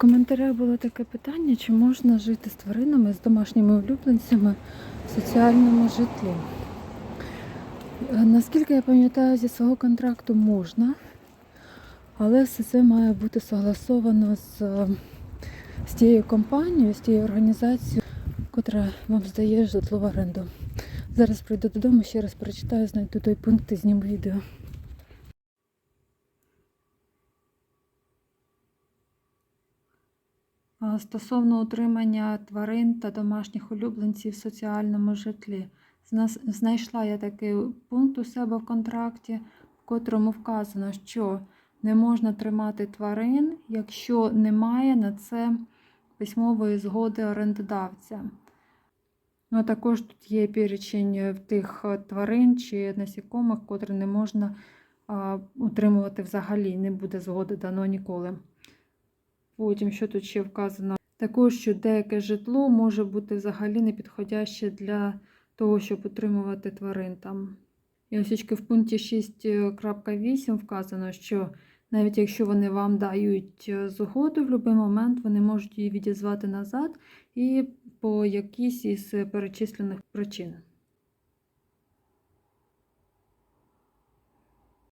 коментарях було таке питання, чи можна жити з тваринами, з домашніми улюбленцями в соціальному житлі. Е, Наскільки я пам'ятаю, зі свого контракту можна, але все це має бути согласовано з, з тією компанією, з тією організацією, котра вам здає житло в оренду. Зараз прийду додому, ще раз прочитаю, знайду той пункт і зніму відео. Стосовно утримання тварин та домашніх улюбленців в соціальному житлі. Знайшла я такий пункт у себе в контракті, в котрому вказано, що не можна тримати тварин, якщо немає на це письмової згоди орендодавця. Ну, також тут є перечень е, тих е, тварин чи насікомих, котрі не можна а, утримувати взагалі, не буде згоди дано ніколи. Потім, що тут ще вказано? Також, що деяке житло може бути взагалі не підходяще для того, щоб утримувати тварин там. І ось в пункті 6.8 вказано, що навіть якщо вони вам дають е, згоду в будь-який момент, вони можуть її відізвати назад і по якійсь із перечислених причин.